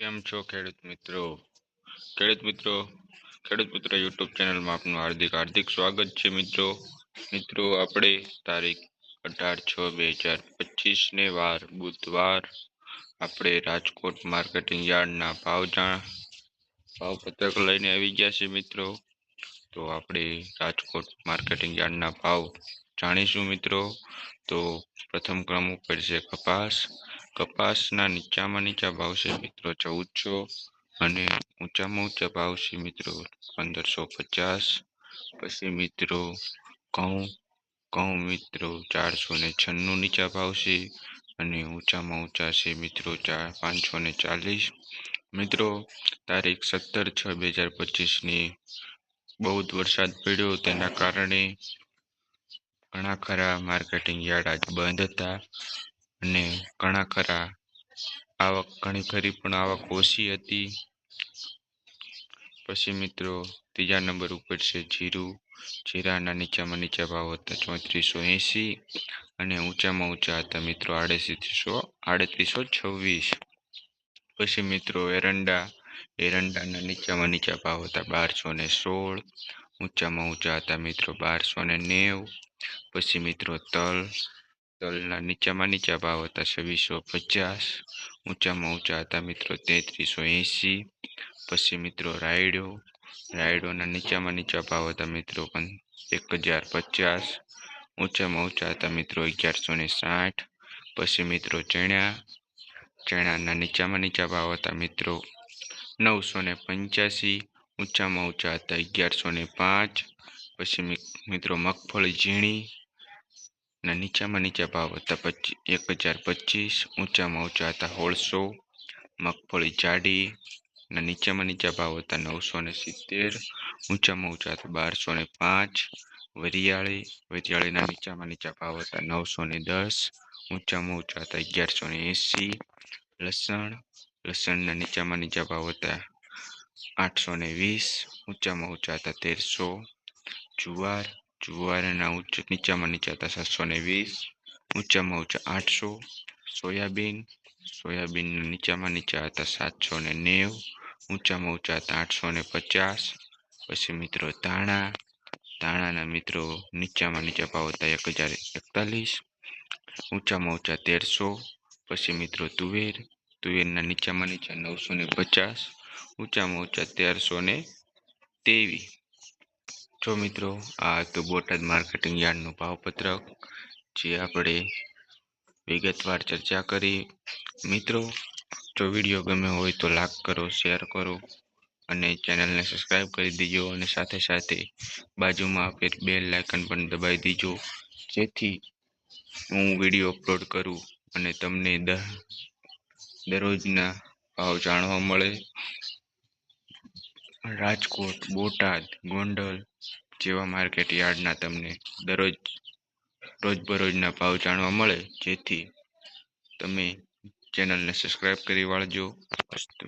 કેમ છો ખેડૂત મિત્રો? ખેડૂત મિત્રો ખેડૂત મિત્રો યુટ્યુબ ચેનલમાં આપનું હાર્દિક હાર્દિક સ્વાગત છે મિત્રો. મિત્રો, આપણે તારીખ અઢાર છ, બે હજાર પચીસને વાર, બુધવાર આપણે રાજકોટ માર્કેટિંગ યાર્ડના ભાવ જાણ, ભાવપત્રક લઈને આવી ગયા છે મિત્રો. તો આપણે રાજકોટ માર્કેટિંગ યાર્ડના ભાવ જાણીશું મિત્રો. તો પ્રથમ ક્રમ ઉપર છે કપાસ કપાસના નીચામાં નીચા ભાવ છે મિત્રો ચૌદસો અને ઊંચામાં ઊંચા ભાવ છે મિત્રો પંદરસો પચાસ. પછી મિત્રો ઘઉં ઘઉં મિત્રો ચારસો ને છન્નું નીચા ભાવ છે અને ઊંચામાં ઊંચા છે મિત્રો ચાર, પાંચસો ને ચાલીસ. મિત્રો તારીખ સત્તર છ બે હજાર પચીસની બહુ જ વરસાદ પડ્યો તેના કારણે ઘણા ખરા માર્કેટિંગ યાર્ડ આજ બંધ હતા. અને ઘણા ખરા આવક, ઘણી ખરી પણ આવક ઓછી હતી. પછી મિત્રો ત્રીજા નંબર ઉપર છે જીરું. જીરાના નીચામાં નીચા ભાવ હતા ચોત્રીસો એંસી અને ઊંચામાં ઊંચા હતા મિત્રો આડત્રીસો આડત્રીસો છવ્વીસ. પછી મિત્રો એરંડા, એરંડાના નીચામાં નીચા ભાવ હતા બારસો ને સોળ, ઊંચામાં ઊંચા હતા મિત્રો બારસો ને નેવ. પછી મિત્રો તલ તલના નીચામાં નીચા ભાવ હતા. છવ્વીસો પચાસ, ઊંચામાં ઊંચા હતા મિત્રો તેત્રીસો એંસી, પછી મિત્રો રાયડો, રાયડોના નીચામાં નીચા ભાવ હતા મિત્રો પણ એક હજાર પચાસ, ઊંચામાં ઊંચા હતા મિત્રો અગિયારસો ને સાઠ, પછી મિત્રો ચણા, ચણાના નીચામાં નીચા ભાવ હતા મિત્રો નવસો ને પંચ્યાસી, ઊંચામાં ઊંચા હતા અગિયારસો ને પાંચ, પછી મિત્રો મગફળી ઝીણી ના નીચામાં નીચા ભાવ હતા. પચીસ એક હજાર પચીસ, ઊંચામાં ઊંચા હતા સોળસો મગફળી જાડી ના નીચામાં નીચા ભાવ હતા નવસો ને સિત્તેર, ઊંચામાં ઊંચા હતા બારસો ને પાંચ, વરિયાળી, વરિયાળીના નીચામાં નીચા ભાવ હતા નવસો ને દસ, ઊંચામાં ઊંચા હતા અગિયારસો ને એંસી, લસણ, લસણના નીચામાં નીચા ભાવ હતા આઠસો ને વીસ, ઊંચામાં ઊંચા હતા તેરસો, જુવાર જુવારના ઉચ્ચ નીચામાં નીચા હતા સાતસો ને વીસ, ઊંચામાં ઊંચા આઠસો, સોયાબીન સોયાબીનના નીચામાં નીચા હતા સાતસો ને નેવ, ઊંચામાં ઊંચા હતા આઠસો ને પચાસ. પછી મિત્રો ધાણા ધાણાના મિત્રો નીચામાં નીચા ભાવ હતા એક હજાર એકતાલીસ, ઊંચામાં ઊંચા તેરસો. પછી મિત્રો તુવેર તુવેરના નીચામાં નીચા નવસો ને પચાસ, ઊંચામાં ઊંચા તેરસો ને તેવી જો મિત્રો, આ તો બોટાદ માર્કેટિંગ યાર્ડનું ભાવપત્રક, જે આપણે વિગતવાર ચર્ચા કરી. મિત્રો, જો વીડિયો ગમે હોય તો લાઈક કરો, શેર કરો અને ચેનલને સબસ્ક્રાઈબ કરી દેજો અને સાથે સાથે બાજુમાં આપેલ બેલ લાઇકન પણ દબાવી દેજો. જેથી હું વીડિયો અપલોડ કરું અને તમને દરરોજના ભાવ જાણવા મળે. રાજકોટ, બોટાદ, ગોંડલ જેવા માર્કેટ યાર્ડના તમને દરરોજ, રોજબરોજના ભાવ જાણવા મળે. જેથી તમે ચેનલને સબસ્ક્રાઈબ કરી વાળજો. અસ્તુ